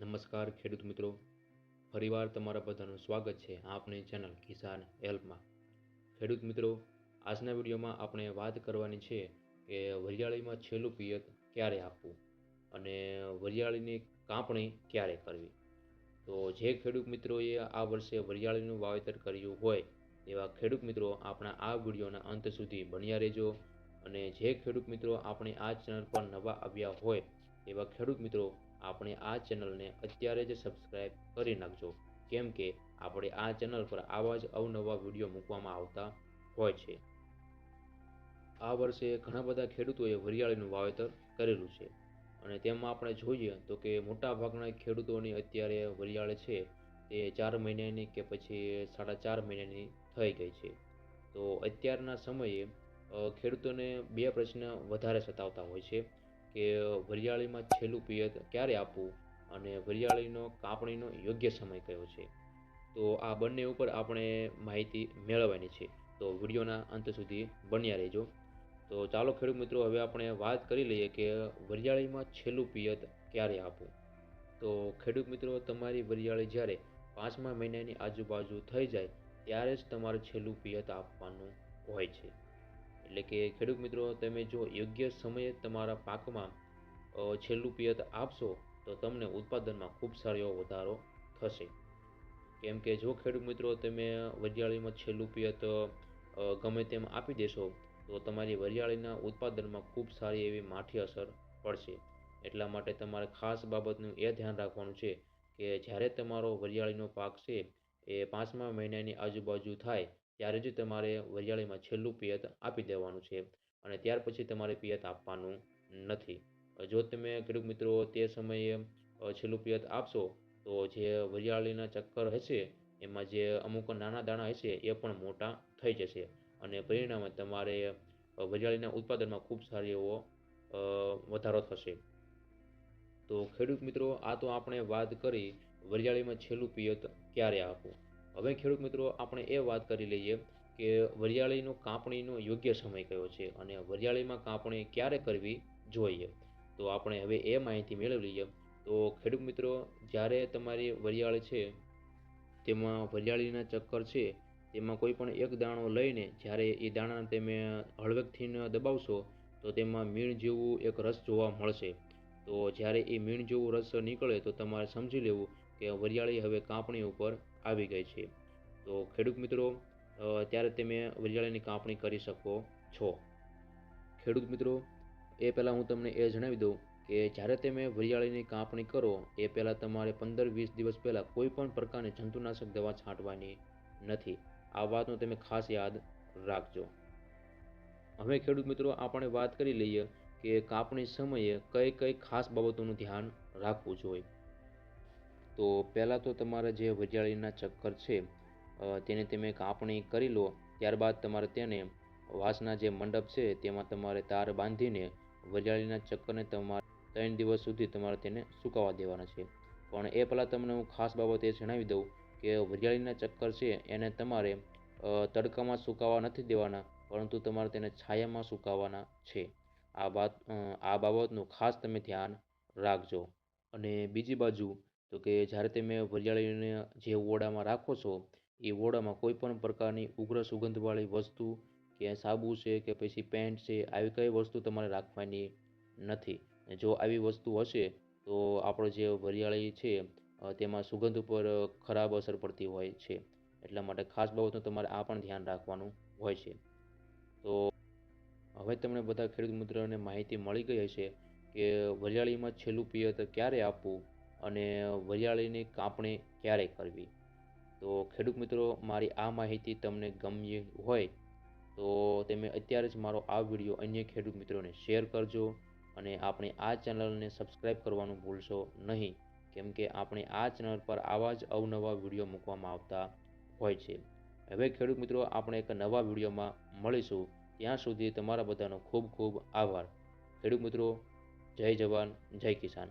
નમસ્કાર ખેડૂત મિત્રો. ફરીવાર તમારા બધાનું સ્વાગત છે આપની ચેનલ કિસાન હેલ્પમાં. ખેડૂત મિત્રો, આજના વિડીયોમાં આપણે વાત કરવાની છે કે વરિયાળીમાં છેલ્લું પિયત ક્યારે આપવું અને વરિયાળીની કાપણી ક્યારે કરવી? તો જે ખેડૂત મિત્રોએ આ વર્ષે વરિયાળીનું વાવેતર કર્યું હોય એવા ખેડૂત મિત્રો આપણા આ વિડીયોના અંત સુધી બન્યા રહેજો અને જે ખેડૂત મિત્રો આપણે આ ચેનલ પર નવા આવ્યા હોય એવા ખેડૂત મિત્રો આપણે આ ચેનલને અત્યારે જ સબસ્ક્રાઈબ કરી નાખજો. કેમ કે આપણે આ ચેનલ પર આવા જ અવનવા વીડિયો મૂકવામાં આવતા હોય છે. આ વર્ષે ઘણા બધા ખેડૂતોએ વરિયાળીનું વાવેતર કરેલું છે. અને તેમાં આપણે જોઈએ તો કે મોટાભાગના ખેડૂતોની અત્યારે વરિયાળી છે તે ચાર મહિનાની કે પછી સાડા ચાર મહિનાની થઈ ગઈ છે. તો અત્યારના સમયે ખેડૂતોને બે પ્રશ્ન વધારે સતાવતા હોય છે. કે વરિયાળીમાં છેલ્લું પિયત ક્યારે આપવું? અને વરિયાળીનો કાપણીનો યોગ્ય સમય કયો છે? તો આ બંને ઉપર આપણે માહિતી મેળવવાની છે. તો વિડીયોના અંત સુધી બન્યા રહેજો. તો ચાલો ખેડૂત મિત્રો, હવે આપણે વાત કરી લઈએ કે વરિયાળીમાં છેલ્લું પિયત ક્યારે આપવું? તો ખેડૂત મિત્રો, તમારી વરિયાળી જ્યારે પાંચમા મહિનાની આજુબાજુ થઈ જાય, ત્યારે જ તમારે છેલ્લું પિયત આપવાનું હોય છે. એટલે કે ખેડૂત મિત્રો, તમે જો યોગ્ય સમયે તમારા પાકમાં છેલ્લું પિયત આપશો, તો તમને ઉત્પાદનમાં ખૂબ સારો વધારો થશે. કેમ કે જો ખેડૂત મિત્રો, તમે વરિયાળીમાં છેલ્લું પિયત ગમે તેમ આપી દેશો, તો તમારી વરિયાળીના ઉત્પાદનમાં ખૂબ સારી એવી માઠી અસર પડશે. એટલા માટે તમારે ખાસ બાબતનું એ ધ્યાન રાખવાનું છે કે જ્યારે તમારો વરિયાળીનો પાક છે, એ પાંચમા મહિનાની આજુબાજુ થાય ત્યારે જ તમારે વરિયાળીમાં છેલ્લું પિયત આપી દેવાનું છે અને ત્યાર પછી તમારે પિયત આપવાનું નથી. જો તમે ખેડૂત મિત્રો તે સમયે છેલ્લું પિયત આપશો, તો જે વરિયાળીના ચક્કર હશે, એમાં જે અમુક નાના દાણા હશે, એ પણ મોટા થઈ જશે અને પરિણામે તમારે વરિયાળીના ઉત્પાદનમાં ખૂબ સારો એવો વધારો થશે. તો ખેડૂત મિત્રો, આ તો આપણે વાત કરી વરિયાળીમાં છેલ્લું પિયત ક્યારે આપવું? હવે ખેડૂત મિત્રો, આપણે એ વાત કરી લઈએ કે વરિયાળીનો કાપણીનો યોગ્ય સમય કયો છે અને વરિયાળીમાં કાપણી ક્યારે કરવી જોઈએ? તો આપણે હવે એ માહિતી મેળવી લઈએ. તો ખેડૂત મિત્રો, જ્યારે તમારી વરિયાળી છે, તેમાં વરિયાળીના ચક્કર છે, તેમાં કોઈ પણ એક દાણો લઈને જ્યારે એ દાણા તમે હળવેકથી દબાવશો, તો તેમાં મીણ જેવું એક રસ જોવા મળશે. તો જ્યારે એ મીણ જેવું રસ નીકળે, તો તમારે સમજી લેવું કે વરિયાળી હવે કાપણી ઉપર આવી ગઈ છે. તો ખેડૂત મિત્રો ત્યારે તમે વરિયાળીની કાપણી કરી શકો છો. ખેડૂત મિત્રો, એ પહેલાં હું તમને એ જણાવી દઉં કે જ્યારે તમે વરિયાળીની કાપણી કરો, એ પહેલાં તમારે પંદર વીસ દિવસ પહેલાં કોઈ પણ પ્રકારની જંતુનાશક દવા છાંટવાની નથી. આ વાતનું તમે ખાસ યાદ રાખજો. હવે ખેડૂત મિત્રો, આપણે વાત કરી લઈએ કે કાપણી સમયે કઈ કઈ ખાસ બાબતોનું ધ્યાન રાખવું જોઈએ. તો પહેલાં તો તમારા જે વજાળીના ચક્કર છે તેને તમે કાપણી કરી લો, ત્યારબાદ તમારે તેને વાંસના જે મંડપ છે, તેમાં તમારે તાર બાંધીને વજાળીના ચક્કરને તમારે ત્રણ દિવસ સુધી તમારે તેને સુકાવા દેવાના છે. પણ એ પહેલાં તમને હું ખાસ બાબત એ જણાવી દઉં કે વજાળીના ચક્કર છે, એને તમારે તડકામાં સુકાવા નથી દેવાના, પરંતુ તમારે તેને છાયામાં સુકાવવાના છે. આ વાત આ બાબતનું ખાસ તમે ધ્યાન રાખજો. અને બીજી બાજુ તો કે જ્યારે તમે વરિયાળીને જે ઓરડામાં રાખો છો, એ ઓરડામાં કોઈ પણ પ્રકારની ઉગ્ર સુગંધવાળી વસ્તુ કે સાબુ છે કે પછી પેન્ટ છે, આવી કઈ વસ્તુ તમારે રાખવાની નથી. જો આવી વસ્તુ હશે, તો આપણો જે વરિયાળી છે તેમાં સુગંધ ઉપર ખરાબ અસર પડતી હોય છે. એટલા માટે ખાસ બાબતનું તમારે આ પણ ધ્યાન રાખવાનું હોય છે. તો હવે તમને બધા ખેડૂત મિત્રોને માહિતી મળી ગઈ હશે કે વરિયાળીમાં છેલ્લું પિયત ક્યારે આપવું? અને વરિયાળીની કાપણી ક્યારે કરવી? તો ખેડૂત મિત્રો, મારી આ માહિતી તમને ગમી હોય, તો તમે અત્યારે જ મારો આ વીડિયો અન્ય ખેડૂત મિત્રોને શેર કરજો અને આપણી આ ચેનલને સબસ્ક્રાઈબ કરવાનું ભૂલશો નહીં, કેમ કે આપણે આ ચેનલ પર આવા જ અવનવા વીડિયો મૂકવામાં આવતા હોય છે. હવે ખેડૂત મિત્રો, આપણે એક નવા વિડીયોમાં મળીશું. ત્યાં સુધી તમારા બધાનો ખૂબ ખૂબ આભાર. ખેડૂત મિત્રો, જય જવાન, જય કિસાન.